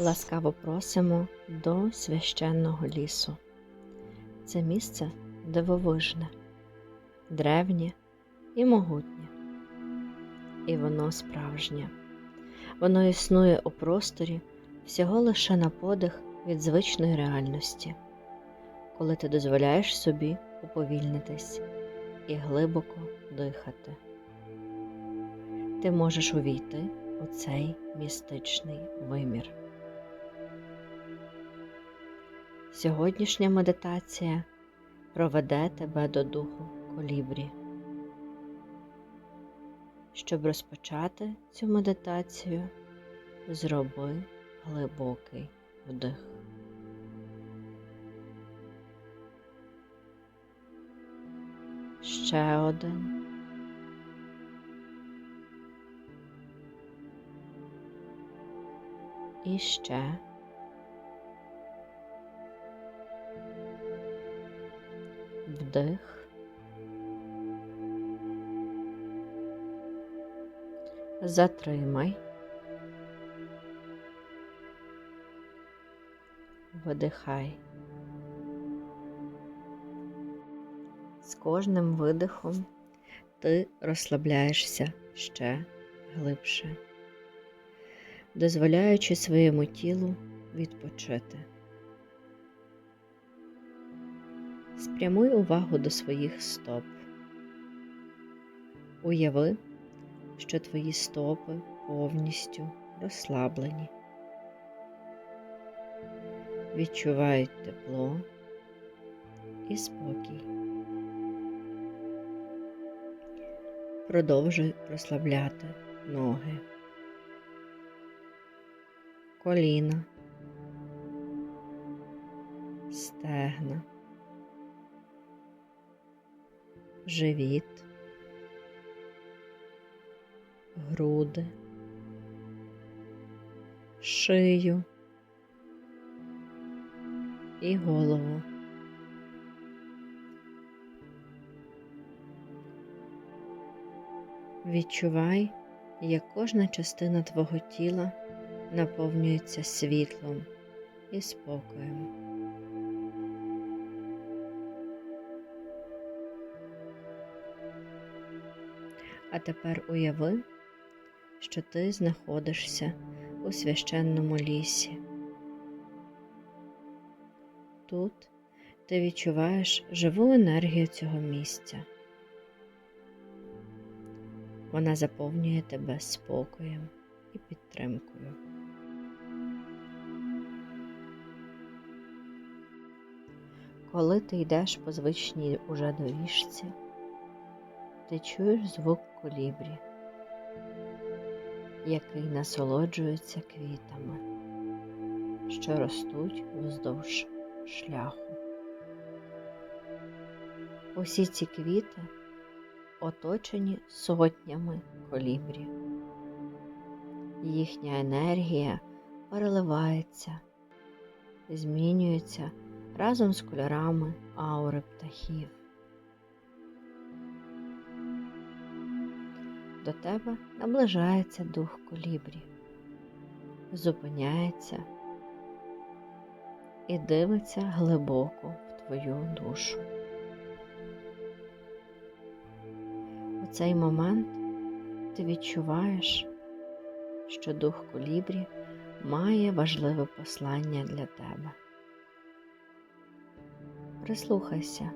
Ласкаво просимо до священного лісу. Це місце дивовижне, древнє і могутнє. І воно справжнє. Воно існує у просторі всього лише на подих від звичної реальності, коли ти дозволяєш собі уповільнитись і глибоко дихати. Ти можеш увійти у цей містичний вимір. Сьогоднішня медитація проведе тебе до духу колібрі. Щоб розпочати цю медитацію, зроби глибокий вдих. Ще один. І ще. Вдих. Затримай. Видихай. З кожним видихом ти розслабляєшся ще глибше, дозволяючи своєму тілу відпочити. Спрямуй увагу до своїх стоп. Уяви, що твої стопи повністю розслаблені, відчувають тепло і спокій. Продовжуй розслабляти ноги, коліна, стегна. Живіт, груди, шию і голову. Відчувай, як кожна частина твого тіла наповнюється світлом і спокоєм. А тепер уяви, що ти знаходишся у священному лісі. Тут ти відчуваєш живу енергію цього місця. Вона заповнює тебе спокоєм і підтримкою. Коли ти йдеш по звичній уже доріжці, ти чуєш звук колібрі, який насолоджується квітами, що ростуть вздовж шляху. Усі ці квіти оточені сотнями колібрі. Їхня енергія переливається, змінюється разом з кольорами аури птахів. До тебе наближається дух колібрі, зупиняється і дивиться глибоко в твою душу. У цей момент ти відчуваєш, що дух колібрі має важливе послання для тебе. Прислухайся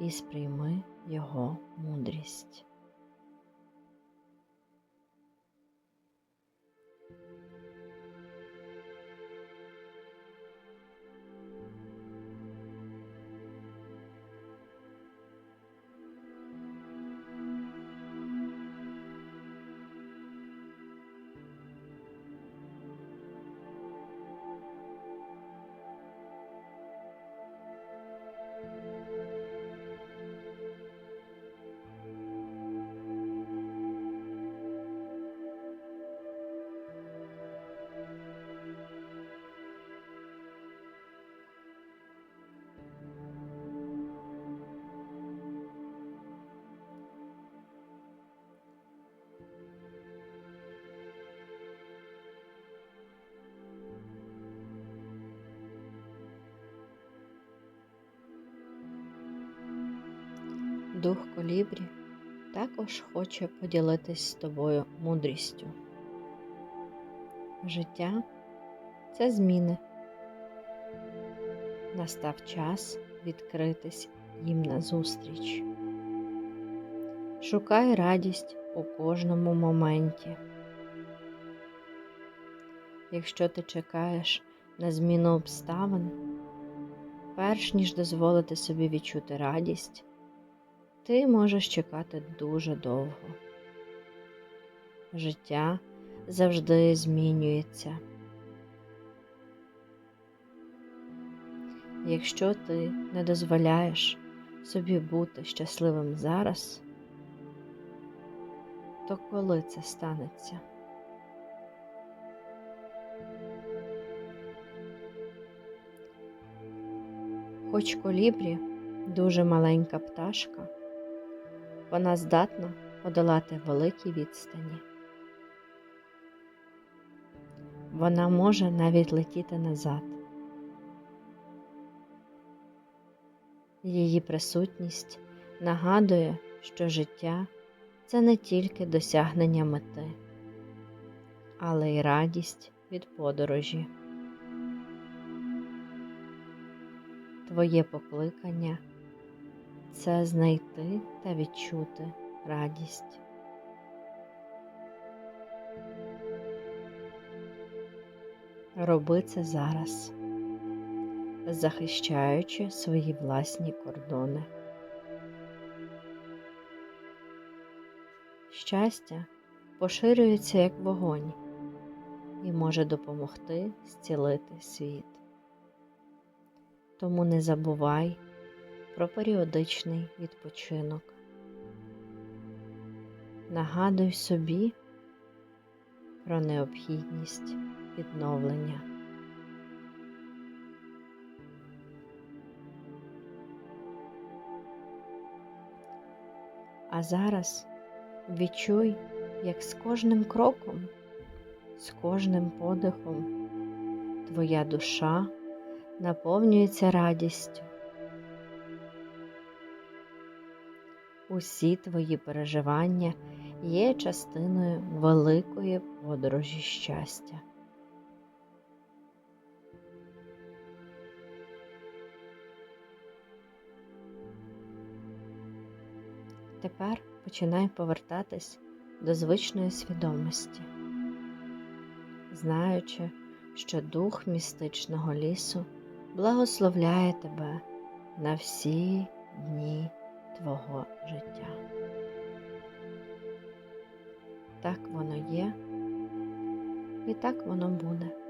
і сприйми його мудрість. Дух колібрі також хоче поділитись з тобою мудрістю. Життя це зміни. Настав час відкритись їм назустріч. Шукай радість у кожному моменті. Якщо ти чекаєш на зміну обставин, перш ніж дозволити собі відчути радість, ти можеш чекати дуже довго. Життя завжди змінюється. Якщо ти не дозволяєш собі бути щасливим зараз, то коли це станеться? Хоч колібрі дуже маленька пташка, вона здатна подолати великі відстані. Вона може навіть летіти назад. Її присутність нагадує, що життя це не тільки досягнення мети, але й радість від подорожі. Твоє покликання це знайти та відчути радість. Роби це зараз, захищаючи свої власні кордони. Щастя поширюється як вогонь і може допомогти зцілити світ. Тому не забувай про періодичний відпочинок. Нагадуй собі про необхідність відновлення. А зараз відчуй, як з кожним кроком, з кожним подихом твоя душа наповнюється радістю. Усі твої переживання є частиною великої подорожі щастя. Тепер починай повертатись до звичної свідомості, знаючи, що дух містичного лісу благословляє тебе на всі дні твого життя. Так воно є, і так воно буде.